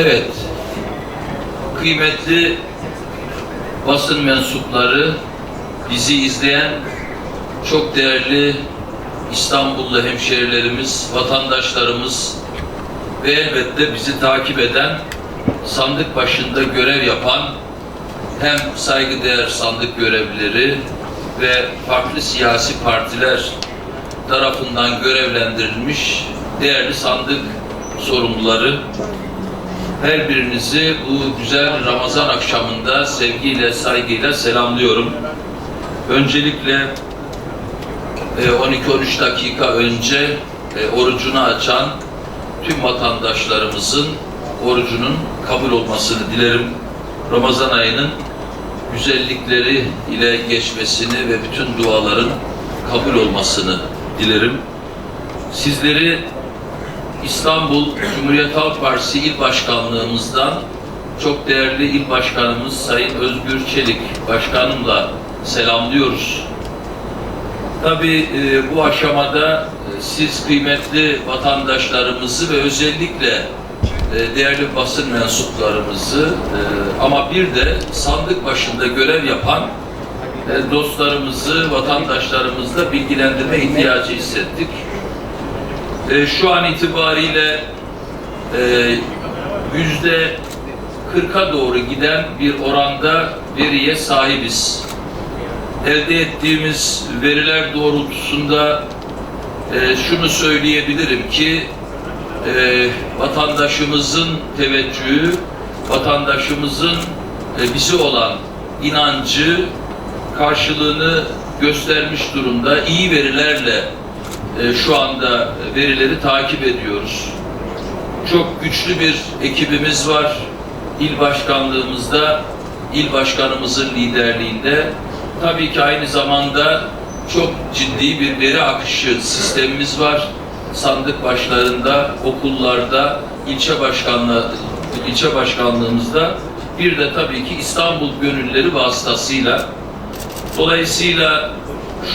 Evet, kıymetli basın mensupları, bizi izleyen çok değerli İstanbullu hemşehrilerimiz, vatandaşlarımız ve elbette bizi takip eden, sandık başında görev yapan hem saygıdeğer sandık görevlileri ve farklı siyasi partiler tarafından görevlendirilmiş değerli sandık sorumluları, her birinizi bu güzel Ramazan akşamında sevgiyle, saygıyla selamlıyorum. Öncelikle e, 12-13 dakika önce e, orucunu açan tüm vatandaşlarımızın orucunun kabul olmasını dilerim. Ramazan ayının güzellikleri ile geçmesini ve bütün duaların kabul olmasını dilerim. Sizleri İstanbul Cumhuriyet Halk Partisi İl Başkanlığımızdan çok değerli İl Başkanımız Sayın Özgür Çelik Başkanımla selamlıyoruz. Tabii e, bu aşamada e, siz kıymetli vatandaşlarımızı ve özellikle e, değerli basın mensuplarımızı e, ama bir de sandık başında görev yapan e, dostlarımızı, vatandaşlarımızla bilgilendirme ihtiyacı hissettik. E, şu an itibariyle e, yüzde 40'a doğru giden bir oranda veriye sahibiz. Elde ettiğimiz veriler doğrultusunda e, şunu söyleyebilirim ki e, vatandaşımızın teveccühü, vatandaşımızın e, bize olan inancı karşılığını göstermiş durumda. İyi verilerle e, şu anda verileri takip ediyoruz. Çok güçlü bir ekibimiz var. İl başkanlığımızda, il başkanımızın liderliğinde tabii ki aynı zamanda çok ciddi bir veri akışı sistemimiz var. Sandık başlarında, okullarda, ilçe başkanlığı, ilçe başkanlığımızda bir de tabii ki İstanbul gönülleri vasıtasıyla Dolayısıyla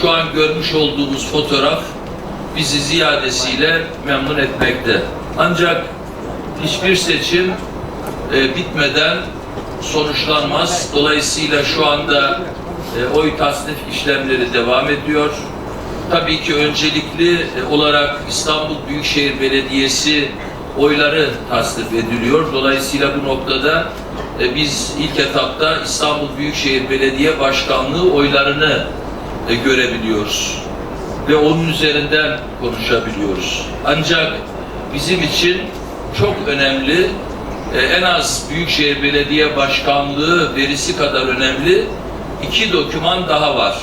şu an görmüş olduğumuz fotoğraf bizi ziyadesiyle memnun etmekte. Ancak hiçbir seçim e, bitmeden sonuçlanmaz. Dolayısıyla şu anda e, oy tasnif işlemleri devam ediyor. Tabii ki öncelikli e, olarak İstanbul Büyükşehir Belediyesi oyları tasnif ediliyor. Dolayısıyla bu noktada e, biz ilk etapta İstanbul Büyükşehir Belediye Başkanlığı oylarını e, görebiliyoruz. Ve onun üzerinden konuşabiliyoruz. Ancak bizim için çok önemli, e, en az Büyükşehir Belediye Başkanlığı verisi kadar önemli iki doküman daha var.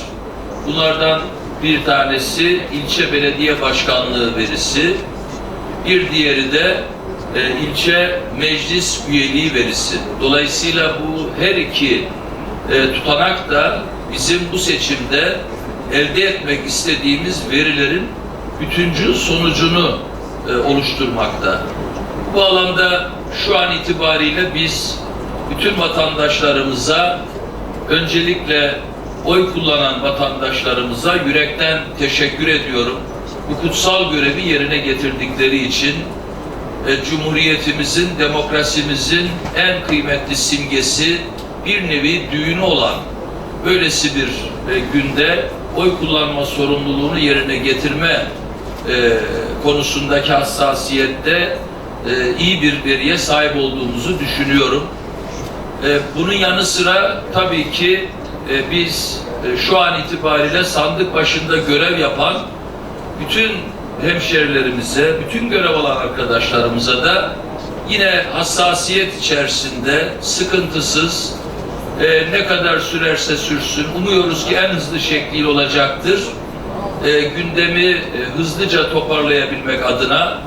Bunlardan bir tanesi ilçe belediye başkanlığı verisi, bir diğeri de e, ilçe meclis üyeliği verisi. Dolayısıyla bu her iki e, tutanak da bizim bu seçimde elde etmek istediğimiz verilerin bütüncül sonucunu e, oluşturmakta. Bu alanda şu an itibariyle biz bütün vatandaşlarımıza öncelikle oy kullanan vatandaşlarımıza yürekten teşekkür ediyorum. Bu kutsal görevi yerine getirdikleri için e, Cumhuriyetimizin, demokrasimizin en kıymetli simgesi bir nevi düğünü olan böylesi bir e, günde oy kullanma sorumluluğunu yerine getirme e, konusundaki hassasiyette e, iyi bir veriye sahip olduğumuzu düşünüyorum. E, bunun yanı sıra tabii ki e, biz e, şu an itibariyle sandık başında görev yapan bütün hemşerilerimize, bütün görev alan arkadaşlarımıza da yine hassasiyet içerisinde, sıkıntısız, e, ne kadar sürerse sürsün, umuyoruz ki en hızlı şekliyle olacaktır. E, gündemi e, hızlıca toparlayabilmek adına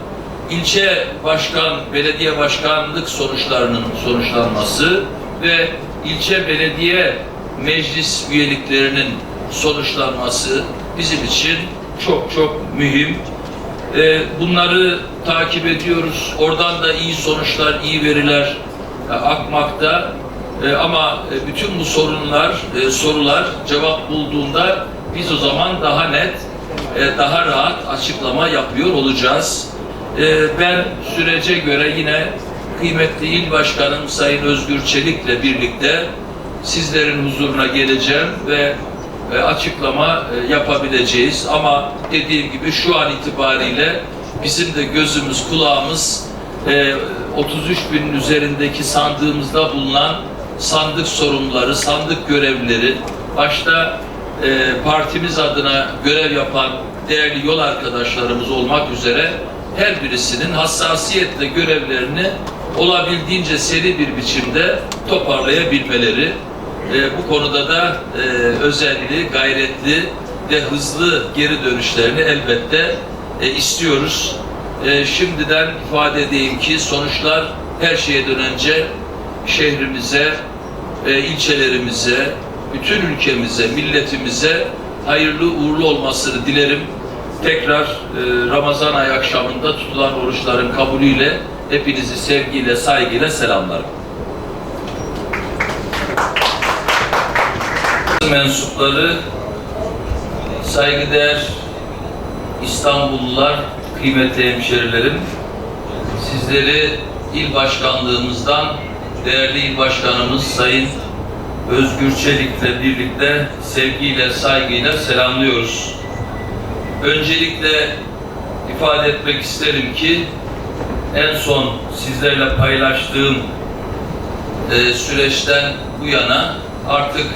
ilçe başkan, belediye başkanlık sonuçlarının sonuçlanması ve ilçe belediye meclis üyeliklerinin sonuçlanması bizim için çok çok mühim. Ee, bunları takip ediyoruz. Oradan da iyi sonuçlar, iyi veriler e, akmakta. E, ama e, bütün bu sorunlar, e, sorular cevap bulduğunda biz o zaman daha net, e, daha rahat açıklama yapıyor olacağız. E, ben sürece göre yine kıymetli il başkanım Sayın Özgür Çelik'le birlikte sizlerin huzuruna geleceğim ve e, açıklama e, yapabileceğiz. Ama dediğim gibi şu an itibariyle bizim de gözümüz, kulağımız e, 33 binin üzerindeki sandığımızda bulunan sandık sorumluları, sandık görevlileri, başta e, partimiz adına görev yapan değerli yol arkadaşlarımız olmak üzere her birisinin hassasiyetle görevlerini olabildiğince seri bir biçimde toparlayabilmeleri. E, bu konuda da e, özenli, gayretli ve hızlı geri dönüşlerini elbette e, istiyoruz. E, şimdiden ifade edeyim ki sonuçlar her şeyden önce şehrimize, ilçelerimize, bütün ülkemize, milletimize hayırlı uğurlu olmasını dilerim. Tekrar e, Ramazan ayı akşamında tutulan oruçların kabulüyle hepinizi sevgiyle, saygıyla selamlarım. mensupları, saygıdeğer İstanbullular, kıymetli hemşerilerim, sizleri il başkanlığımızdan değerli başkanımız Sayın Özgür Çelik'le birlikte sevgiyle, saygıyla selamlıyoruz. Öncelikle ifade etmek isterim ki en son sizlerle paylaştığım e, süreçten bu yana artık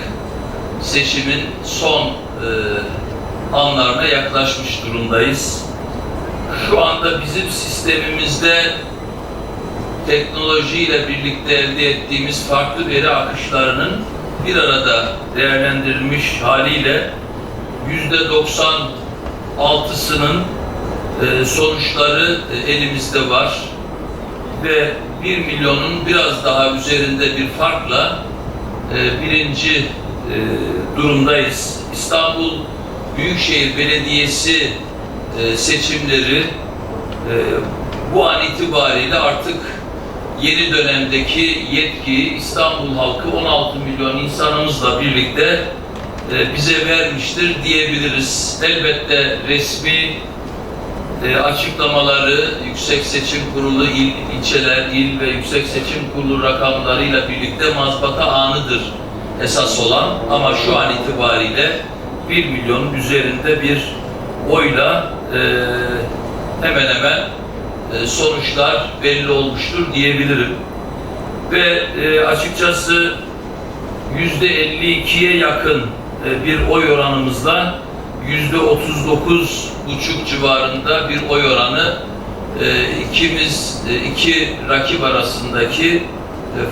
seçimin son e, anlarına yaklaşmış durumdayız. Şu anda bizim sistemimizde teknolojiyle birlikte elde ettiğimiz farklı veri akışlarının bir arada değerlendirilmiş haliyle yüzde 96'sının e, sonuçları e, elimizde var ve 1 milyonun biraz daha üzerinde bir farkla e, birinci durumdayız. İstanbul Büyükşehir Belediyesi seçimleri bu an itibariyle artık yeni dönemdeki yetkiyi İstanbul halkı 16 milyon insanımızla birlikte e, bize vermiştir diyebiliriz. Elbette resmi e, açıklamaları Yüksek Seçim Kurulu il, ilçeler, il ve Yüksek Seçim Kurulu rakamlarıyla birlikte mazbata anıdır esas olan ama şu an itibariyle 1 milyonun üzerinde bir oyla e, hemen hemen e, sonuçlar belli olmuştur diyebilirim. Ve e, açıkçası yüzde 52'ye yakın e, bir oy oranımızla yüzde 39 buçuk civarında bir oy oranı ikimiz iki rakip arasındaki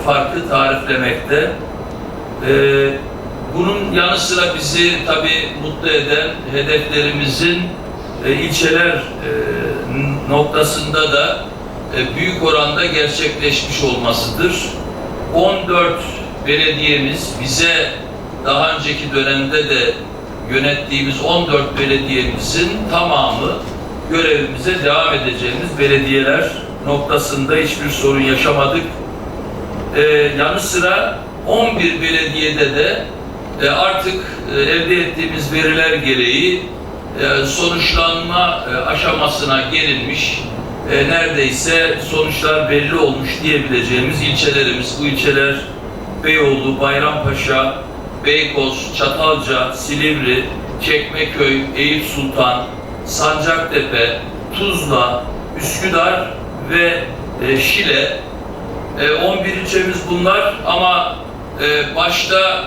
farkı tariflemekte. Bunun yanı sıra bizi tabi mutlu eden hedeflerimizin ilçeler noktasında da e, büyük oranda gerçekleşmiş olmasıdır. 14 belediyemiz bize daha önceki dönemde de yönettiğimiz 14 belediyemizin tamamı görevimize devam edeceğimiz belediyeler noktasında hiçbir sorun yaşamadık. Ee, yanı sıra 11 belediyede de e, artık e, elde ettiğimiz veriler gereği e, sonuçlanma e, aşamasına gelinmiş, e, neredeyse sonuçlar belli olmuş diyebileceğimiz ilçelerimiz. Bu ilçeler Beyoğlu, Bayrampaşa, Beykoz, Çatalca, Silivri, Çekmeköy, Eyüp Sultan, Sancaktepe, Tuzla, Üsküdar ve Şile. E, 11 ilçemiz bunlar ama başta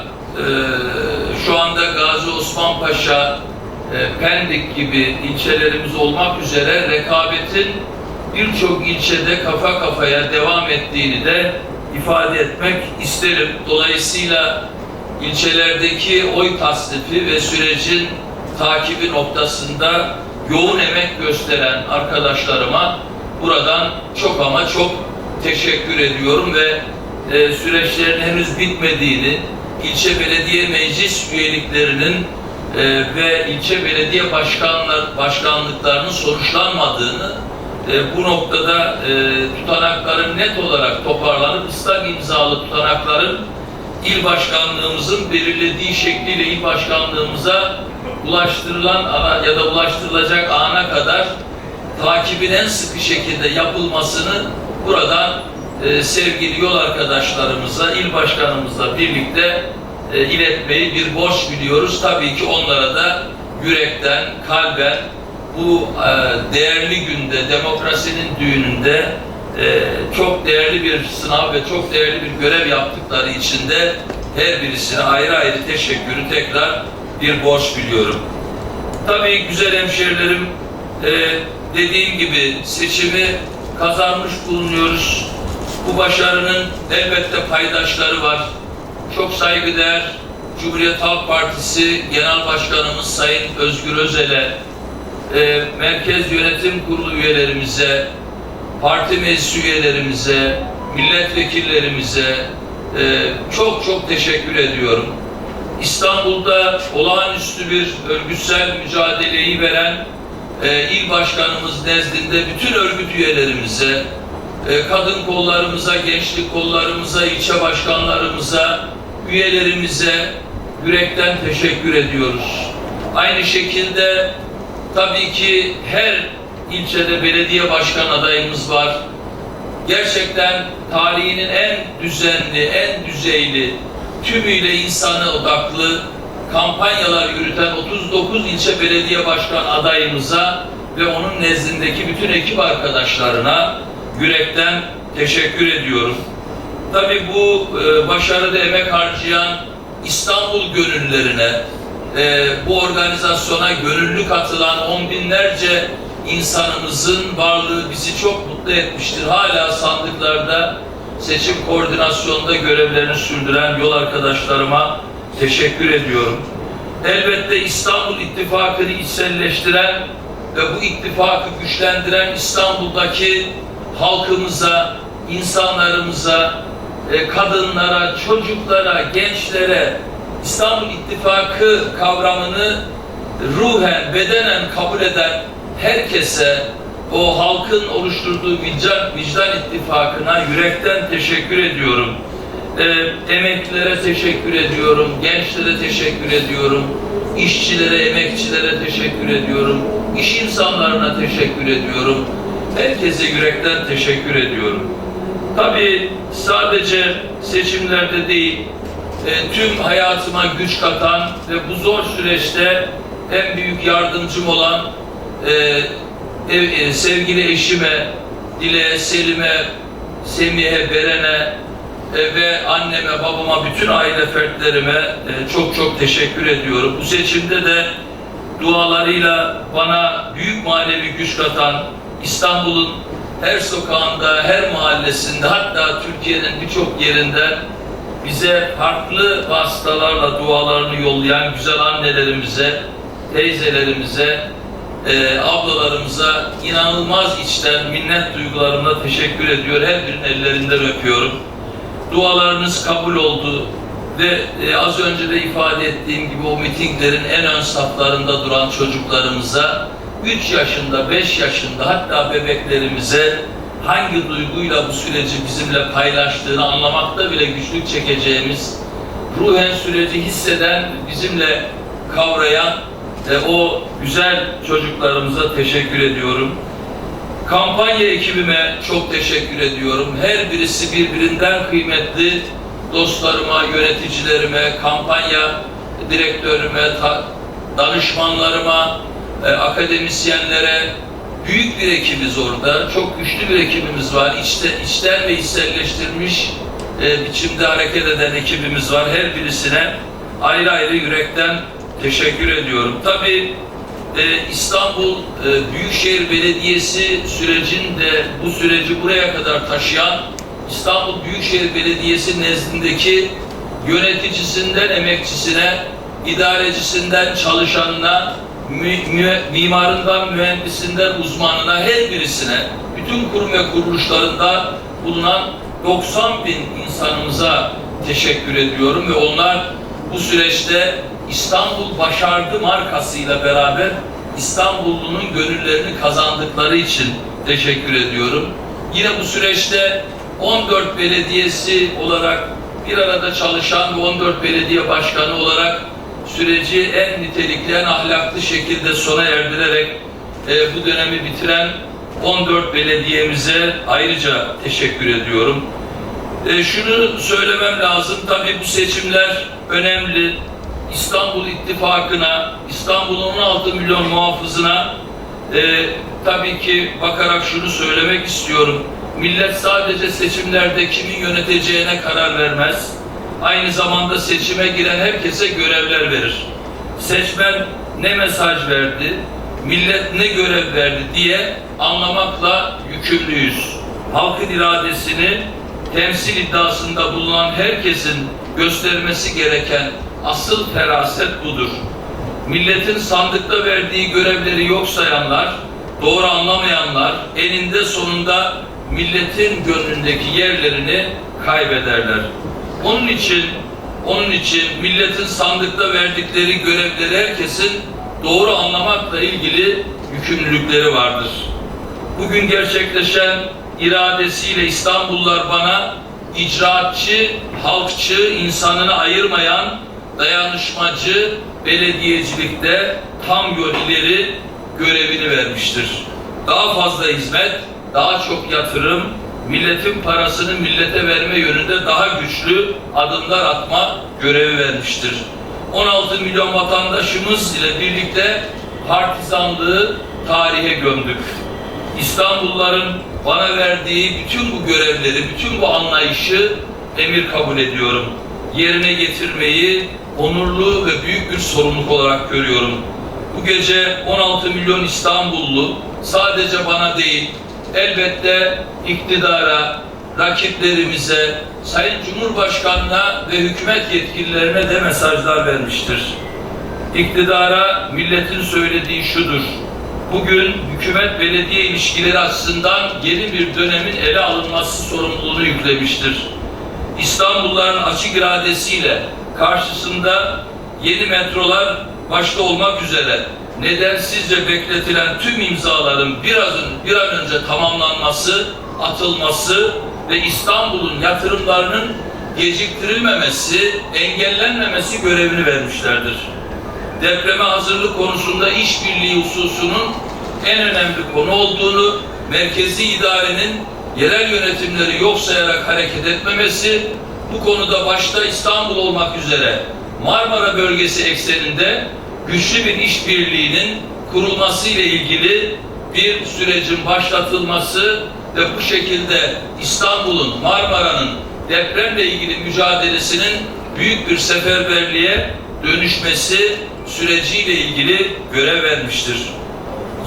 şu anda Gazi Osman Paşa, Pendik gibi ilçelerimiz olmak üzere rekabetin birçok ilçede kafa kafaya devam ettiğini de ifade etmek isterim. Dolayısıyla ilçelerdeki oy tasnifi ve sürecin takibi noktasında yoğun emek gösteren arkadaşlarıma buradan çok ama çok teşekkür ediyorum ve e, süreçlerin henüz bitmediğini, ilçe belediye meclis üyeliklerinin e, ve ilçe belediye başkanlar başkanlıklarının sonuçlanmadığını e, bu noktada e, tutanakların net olarak toparlanıp ıslak imzalı tutanakların il başkanlığımızın belirlediği şekliyle il başkanlığımıza ulaştırılan ana ya da ulaştırılacak ana kadar takibin en sıkı şekilde yapılmasını buradan e, sevgili yol arkadaşlarımıza, il başkanımızla birlikte e, iletmeyi bir borç biliyoruz. Tabii ki onlara da yürekten, kalben bu e, değerli günde, demokrasinin düğününde e, çok değerli bir sınav ve çok değerli bir görev yaptıkları için de her birisine ayrı ayrı teşekkürü tekrar bir borç biliyorum. Tabii güzel hemşerilerim, dediğim gibi seçimi kazanmış bulunuyoruz. Bu başarının elbette paydaşları var. Çok saygıdeğer Cumhuriyet Halk Partisi Genel Başkanımız Sayın Özgür Özel'e, e, Merkez Yönetim Kurulu üyelerimize, parti meclis üyelerimize, milletvekillerimize e, çok çok teşekkür ediyorum. İstanbul'da olağanüstü bir örgütsel mücadeleyi veren e, il başkanımız nezdinde bütün örgüt üyelerimize, e, kadın kollarımıza, gençlik kollarımıza, ilçe başkanlarımıza, üyelerimize yürekten teşekkür ediyoruz. Aynı şekilde tabii ki her ilçede belediye başkan adayımız var. Gerçekten tarihinin en düzenli, en düzeyli, tümüyle insana odaklı kampanyalar yürüten 39 ilçe belediye başkan adayımıza ve onun nezdindeki bütün ekip arkadaşlarına yürekten teşekkür ediyorum. Tabii bu e, başarıda emek harcayan İstanbul gönüllerine, e, bu organizasyona gönüllü katılan on binlerce insanımızın varlığı bizi çok mutlu etmiştir. Hala sandıklarda seçim koordinasyonunda görevlerini sürdüren yol arkadaşlarıma teşekkür ediyorum. Elbette İstanbul İttifakı'nı içselleştiren ve bu ittifakı güçlendiren İstanbul'daki halkımıza, insanlarımıza, e, kadınlara, çocuklara, gençlere İstanbul İttifakı kavramını ruhen, bedenen kabul eden herkese o halkın oluşturduğu vicdan, vicdan ittifakına yürekten teşekkür ediyorum. E, emeklilere teşekkür ediyorum, gençlere teşekkür ediyorum, işçilere, emekçilere teşekkür ediyorum, iş insanlarına teşekkür ediyorum. Herkese yürekten teşekkür ediyorum. Tabii sadece seçimlerde değil, e, tüm hayatıma güç katan ve bu zor süreçte en büyük yardımcım olan e, ev, e, sevgili eşime, Dile'ye, Selim'e, Semih'e, Beren'e e, ve anneme, babama, bütün aile fertlerime e, çok çok teşekkür ediyorum. Bu seçimde de dualarıyla bana büyük manevi güç katan İstanbul'un her sokağında, her mahallesinde hatta Türkiye'nin birçok yerinde bize farklı vasıtalarla dualarını yollayan güzel annelerimize, teyzelerimize, e, ablalarımıza inanılmaz içten minnet duygularımla teşekkür ediyor. Her birinin ellerinden öpüyorum. Dualarınız kabul oldu ve e, az önce de ifade ettiğim gibi o mitinglerin en ön saflarında duran çocuklarımıza 3 yaşında, 5 yaşında hatta bebeklerimize hangi duyguyla bu süreci bizimle paylaştığını anlamakta bile güçlük çekeceğimiz, ruhen süreci hisseden, bizimle kavrayan e, o güzel çocuklarımıza teşekkür ediyorum. Kampanya ekibime çok teşekkür ediyorum. Her birisi birbirinden kıymetli dostlarıma, yöneticilerime, kampanya direktörüme, danışmanlarıma, e, akademisyenlere büyük bir ekibiz orada. Çok güçlü bir ekibimiz var. İçte, içten ve içselleştirmiş e, biçimde hareket eden ekibimiz var. Her birisine ayrı ayrı yürekten teşekkür ediyorum. Tabii e, İstanbul e, Büyükşehir Belediyesi sürecinde bu süreci buraya kadar taşıyan İstanbul Büyükşehir Belediyesi nezdindeki yöneticisinden emekçisine, idarecisinden çalışanına, mimarından, mühendisinden uzmanına her birisine, bütün kurum ve kuruluşlarında bulunan 90 bin insanımıza teşekkür ediyorum ve onlar bu süreçte İstanbul Başardı markasıyla beraber İstanbullunun gönüllerini kazandıkları için teşekkür ediyorum. Yine bu süreçte 14 belediyesi olarak bir arada çalışan ve 14 belediye başkanı olarak süreci en nitelikli, en ahlaklı şekilde sona erdirerek e, bu dönemi bitiren 14 belediyemize ayrıca teşekkür ediyorum. E, şunu söylemem lazım, tabii bu seçimler önemli. İstanbul İttifakı'na, İstanbul'un 16 milyon muhafızına e, tabii ki bakarak şunu söylemek istiyorum. Millet sadece seçimlerde kimin yöneteceğine karar vermez. Aynı zamanda seçime giren herkese görevler verir. Seçmen ne mesaj verdi, millet ne görev verdi diye anlamakla yükümlüyüz. Halkın iradesini temsil iddiasında bulunan herkesin göstermesi gereken asıl feraset budur. Milletin sandıkta verdiği görevleri yok sayanlar, doğru anlamayanlar eninde sonunda milletin gönlündeki yerlerini kaybederler. Onun için onun için milletin sandıkta verdikleri görevleri herkesin doğru anlamakla ilgili yükümlülükleri vardır. Bugün gerçekleşen iradesiyle İstanbullular bana icraatçı, halkçı, insanını ayırmayan dayanışmacı belediyecilikte tam yol görevini vermiştir. Daha fazla hizmet, daha çok yatırım, milletin parasını millete verme yönünde daha güçlü adımlar atma görevi vermiştir. 16 milyon vatandaşımız ile birlikte partizanlığı tarihe gömdük. İstanbulluların bana verdiği bütün bu görevleri, bütün bu anlayışı emir kabul ediyorum. Yerine getirmeyi onurlu ve büyük bir sorumluluk olarak görüyorum. Bu gece 16 milyon İstanbullu sadece bana değil, elbette iktidara, rakiplerimize, Sayın Cumhurbaşkanı'na ve hükümet yetkililerine de mesajlar vermiştir. İktidara milletin söylediği şudur. Bugün hükümet belediye ilişkileri açısından yeni bir dönemin ele alınması sorumluluğunu yüklemiştir. İstanbulluların açık iradesiyle karşısında yeni metrolar başta olmak üzere nedensizce bekletilen tüm imzaların birazın bir an önce tamamlanması, atılması ve İstanbul'un yatırımlarının geciktirilmemesi, engellenmemesi görevini vermişlerdir. Depreme hazırlık konusunda işbirliği hususunun en önemli konu olduğunu, merkezi idarenin yerel yönetimleri yok sayarak hareket etmemesi, bu konuda başta İstanbul olmak üzere Marmara bölgesi ekseninde güçlü bir işbirliğinin kurulması ile ilgili bir sürecin başlatılması ve bu şekilde İstanbul'un, Marmara'nın depremle ilgili mücadelesinin büyük bir seferberliğe dönüşmesi süreciyle ilgili görev vermiştir.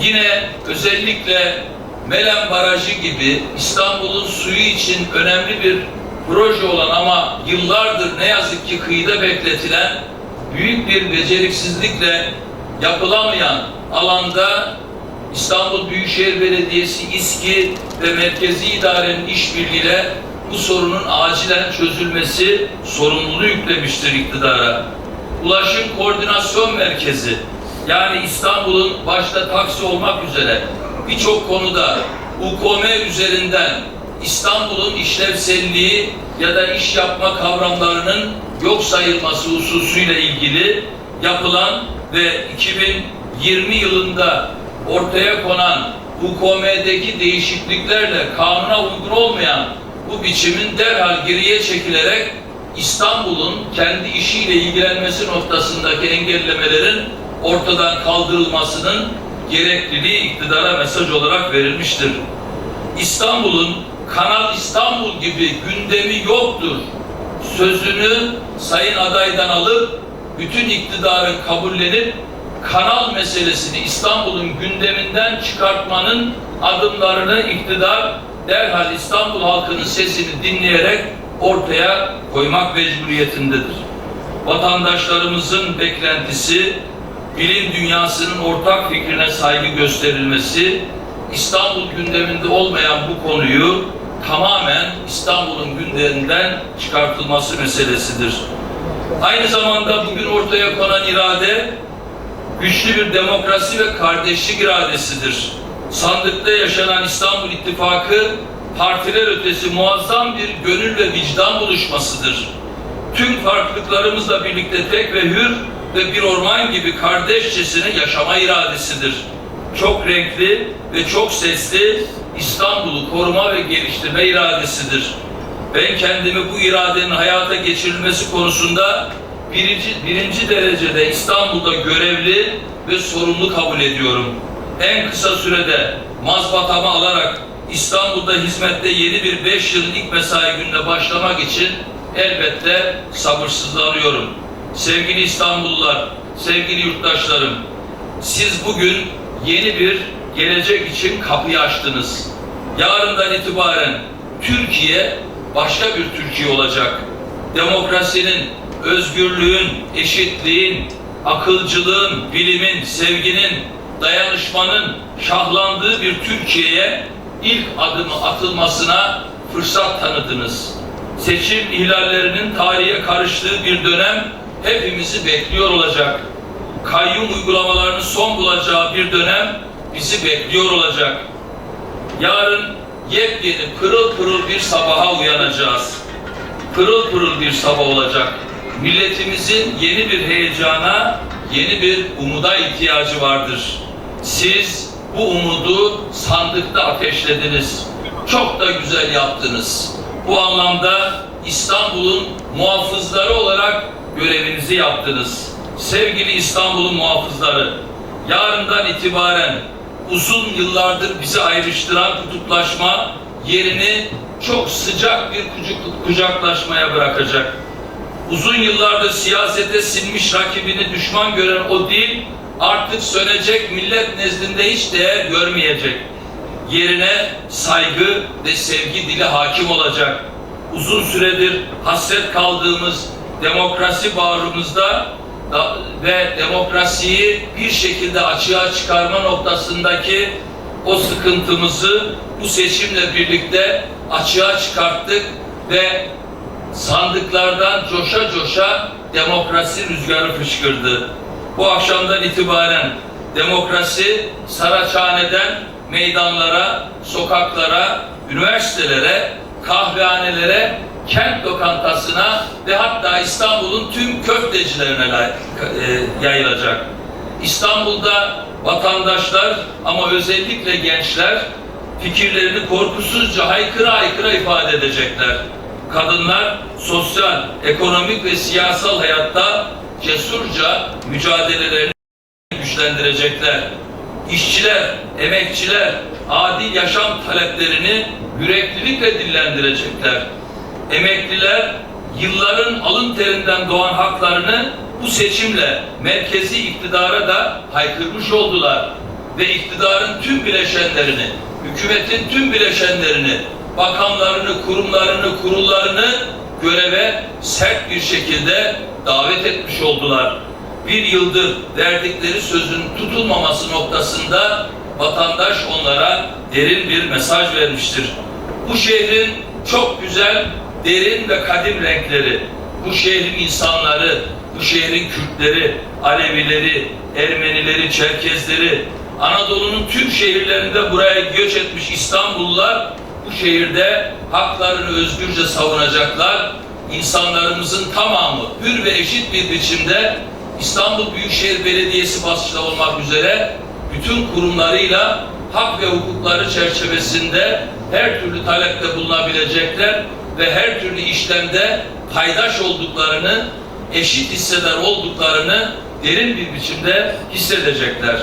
Yine özellikle Melen Barajı gibi İstanbul'un suyu için önemli bir proje olan ama yıllardır ne yazık ki kıyıda bekletilen büyük bir beceriksizlikle yapılamayan alanda İstanbul Büyükşehir Belediyesi İSKİ ve Merkezi İdarenin işbirliğiyle bu sorunun acilen çözülmesi sorumluluğu yüklemiştir iktidara. Ulaşım Koordinasyon Merkezi yani İstanbul'un başta taksi olmak üzere birçok konuda UKM üzerinden İstanbul'un işlevselliği ya da iş yapma kavramlarının yok sayılması hususuyla ilgili yapılan ve 2020 yılında ortaya konan UKM'deki değişikliklerle kanuna uygun olmayan bu biçimin derhal geriye çekilerek İstanbul'un kendi işiyle ilgilenmesi noktasındaki engellemelerin ortadan kaldırılmasının gerekliliği iktidara mesaj olarak verilmiştir. İstanbul'un Kanal İstanbul gibi gündemi yoktur. Sözünü Sayın adaydan alıp bütün iktidarın kabullenip kanal meselesini İstanbul'un gündeminden çıkartmanın adımlarını iktidar derhal İstanbul halkının sesini dinleyerek ortaya koymak mecburiyetindedir. Vatandaşlarımızın beklentisi bilim dünyasının ortak fikrine saygı gösterilmesi, İstanbul gündeminde olmayan bu konuyu tamamen İstanbul'un gündeminden çıkartılması meselesidir. Aynı zamanda bugün ortaya konan irade güçlü bir demokrasi ve kardeşlik iradesidir. Sandıkta yaşanan İstanbul İttifakı partiler ötesi muazzam bir gönül ve vicdan buluşmasıdır. Tüm farklılıklarımızla birlikte tek ve hür ve bir orman gibi kardeşçesine yaşama iradesidir. çok renkli ve çok sesli İstanbul'u koruma ve geliştirme iradesidir. Ben kendimi bu iradenin hayata geçirilmesi konusunda birinci, birinci derecede İstanbul'da görevli ve sorumlu kabul ediyorum. En kısa sürede mazbatamı alarak İstanbul'da hizmette yeni bir 5 yılın ilk mesai gününe başlamak için elbette sabırsızlanıyorum. Sevgili İstanbullular, sevgili yurttaşlarım, siz bugün yeni bir gelecek için kapıyı açtınız. Yarından itibaren Türkiye başka bir Türkiye olacak. Demokrasinin, özgürlüğün, eşitliğin, akılcılığın, bilimin, sevginin, dayanışmanın şahlandığı bir Türkiye'ye ilk adımı atılmasına fırsat tanıdınız. Seçim ihlallerinin tarihe karıştığı bir dönem hepimizi bekliyor olacak. Kayyum uygulamalarının son bulacağı bir dönem bizi bekliyor olacak. Yarın yepyeni pırıl pırıl bir sabaha uyanacağız. Pırıl pırıl bir sabah olacak. Milletimizin yeni bir heyecana, yeni bir umuda ihtiyacı vardır. Siz bu umudu sandıkta ateşlediniz. Çok da güzel yaptınız. Bu anlamda İstanbul'un muhafızları olarak görevinizi yaptınız. Sevgili İstanbul'un muhafızları, yarından itibaren uzun yıllardır bizi ayrıştıran kutuplaşma yerini çok sıcak bir kucaklaşmaya bırakacak. Uzun yıllardır siyasete sinmiş rakibini düşman gören o dil artık sönecek millet nezdinde hiç değer görmeyecek. Yerine saygı ve sevgi dili hakim olacak. Uzun süredir hasret kaldığımız demokrasi bağrımızda da- ve demokrasiyi bir şekilde açığa çıkarma noktasındaki o sıkıntımızı bu seçimle birlikte açığa çıkarttık ve sandıklardan coşa coşa demokrasi rüzgarı fışkırdı. Bu akşamdan itibaren demokrasi Saraçhane'den meydanlara, sokaklara, üniversitelere, kahvehanelere, kent lokantasına ve hatta İstanbul'un tüm köftecilerine e, yayılacak. İstanbul'da vatandaşlar ama özellikle gençler fikirlerini korkusuzca haykıra haykıra ifade edecekler. Kadınlar sosyal, ekonomik ve siyasal hayatta cesurca mücadelelerini güçlendirecekler. İşçiler, emekçiler adil yaşam taleplerini yüreklilikle dillendirecekler. Emekliler yılların alın terinden doğan haklarını bu seçimle merkezi iktidara da haykırmış oldular. Ve iktidarın tüm bileşenlerini, hükümetin tüm bileşenlerini, bakanlarını, kurumlarını, kurullarını göreve sert bir şekilde davet etmiş oldular. Bir yıldır verdikleri sözün tutulmaması noktasında vatandaş onlara derin bir mesaj vermiştir. Bu şehrin çok güzel, derin ve kadim renkleri, bu şehrin insanları, bu şehrin Kürtleri, Alevileri, Ermenileri, Çerkezleri, Anadolu'nun tüm şehirlerinde buraya göç etmiş İstanbullular bu şehirde haklarını özgürce savunacaklar. İnsanlarımızın tamamı hür ve eşit bir biçimde İstanbul Büyükşehir Belediyesi başta olmak üzere bütün kurumlarıyla hak ve hukukları çerçevesinde her türlü talepte bulunabilecekler ve her türlü işlemde paydaş olduklarını, eşit hisseder olduklarını derin bir biçimde hissedecekler.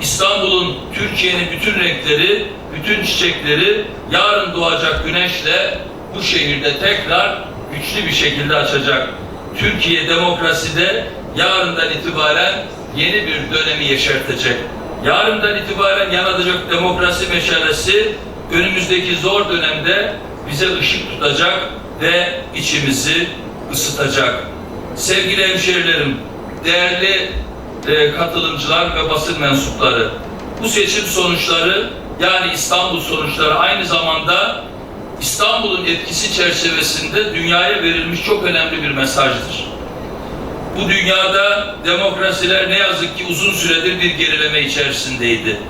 İstanbul'un, Türkiye'nin bütün renkleri, bütün çiçekleri yarın doğacak güneşle bu şehirde tekrar güçlü bir şekilde açacak. Türkiye demokraside yarından itibaren yeni bir dönemi yeşertecek. Yarından itibaren yanacak demokrasi meşalesi önümüzdeki zor dönemde bize ışık tutacak ve içimizi ısıtacak. Sevgili hemşehrilerim, değerli e, katılımcılar ve basın mensupları, bu seçim sonuçları yani İstanbul sonuçları aynı zamanda İstanbul'un etkisi çerçevesinde dünyaya verilmiş çok önemli bir mesajdır. Bu dünyada demokrasiler ne yazık ki uzun süredir bir gerileme içerisindeydi.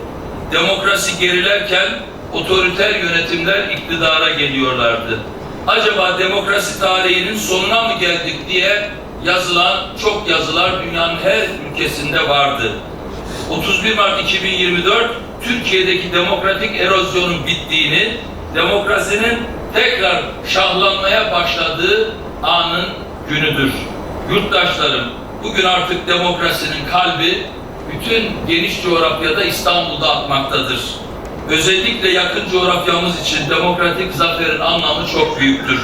Demokrasi gerilerken otoriter yönetimler iktidara geliyorlardı. Acaba demokrasi tarihinin sonuna mı geldik diye yazılan çok yazılar dünyanın her ülkesinde vardı. 31 Mart 2024 Türkiye'deki demokratik erozyonun bittiğini, demokrasinin tekrar şahlanmaya başladığı anın günüdür. Yurttaşlarım, bugün artık demokrasinin kalbi bütün geniş coğrafyada İstanbul'da atmaktadır. Özellikle yakın coğrafyamız için demokratik zaferin anlamı çok büyüktür.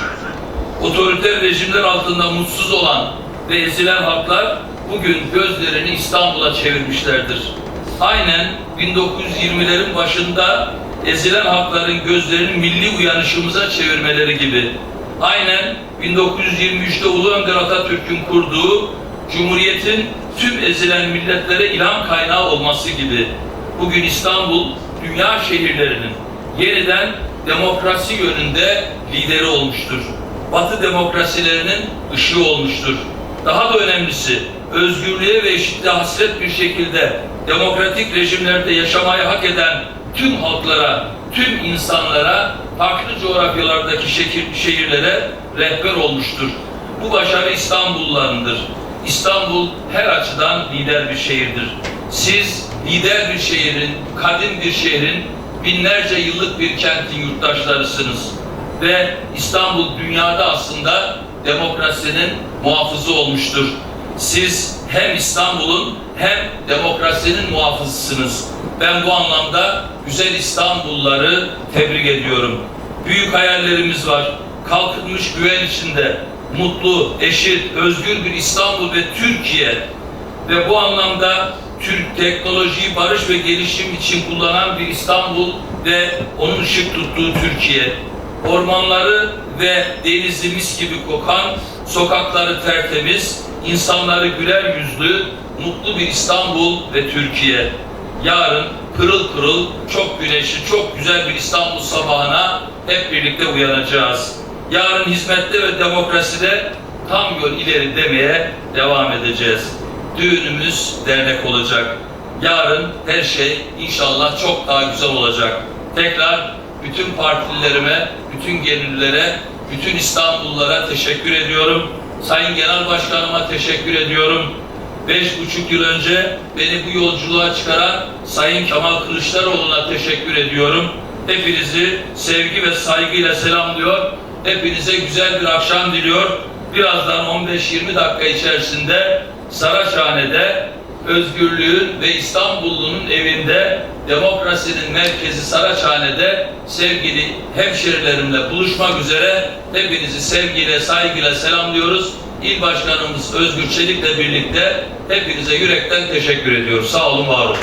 Otoriter rejimler altında mutsuz olan ve ezilen halklar bugün gözlerini İstanbul'a çevirmişlerdir. Aynen 1920'lerin başında ezilen halkların gözlerini milli uyanışımıza çevirmeleri gibi. Aynen 1923'te Ulu Önder Atatürk'ün kurduğu Cumhuriyet'in tüm ezilen milletlere ilham kaynağı olması gibi. Bugün İstanbul, dünya şehirlerinin yeniden demokrasi yönünde lideri olmuştur. Batı demokrasilerinin ışığı olmuştur. Daha da önemlisi özgürlüğe ve eşitliğe hasret bir şekilde demokratik rejimlerde yaşamayı hak eden tüm halklara, tüm insanlara, farklı coğrafyalardaki şehir, şehirlere rehber olmuştur. Bu başarı İstanbullularındır. İstanbul her açıdan lider bir şehirdir. Siz lider bir şehrin, kadim bir şehrin, binlerce yıllık bir kentin yurttaşlarısınız. Ve İstanbul dünyada aslında demokrasinin muhafızı olmuştur. Siz hem İstanbul'un hem demokrasinin muhafızısınız. Ben bu anlamda güzel İstanbulluları tebrik ediyorum. Büyük hayallerimiz var. Kalkınmış güven içinde, mutlu, eşit, özgür bir İstanbul ve Türkiye ve bu anlamda Türk teknolojiyi barış ve gelişim için kullanan bir İstanbul ve onun ışık tuttuğu Türkiye. Ormanları ve denizi mis gibi kokan, sokakları tertemiz, insanları güler yüzlü, mutlu bir İstanbul ve Türkiye. Yarın pırıl pırıl, çok güneşli, çok güzel bir İstanbul sabahına hep birlikte uyanacağız. Yarın hizmette ve demokraside tam yol ileri demeye devam edeceğiz. Düğünümüz dernek olacak. Yarın her şey inşallah çok daha güzel olacak. Tekrar bütün partililerime, bütün gönüllülere, bütün İstanbullulara teşekkür ediyorum. Sayın Genel Başkanıma teşekkür ediyorum. Beş buçuk yıl önce beni bu yolculuğa çıkaran Sayın Kemal Kılıçdaroğlu'na teşekkür ediyorum. Hepinizi sevgi ve saygıyla selamlıyor. Hepinize güzel bir akşam diliyor. Birazdan 15-20 dakika içerisinde Saraçhane'de özgürlüğün ve İstanbullunun evinde demokrasinin merkezi Saraçhane'de sevgili hemşerilerimle buluşmak üzere hepinizi sevgiyle, saygıyla selamlıyoruz. İl Başkanımız Özgür Çelik'le birlikte hepinize yürekten teşekkür ediyoruz. Sağ olun, var olun.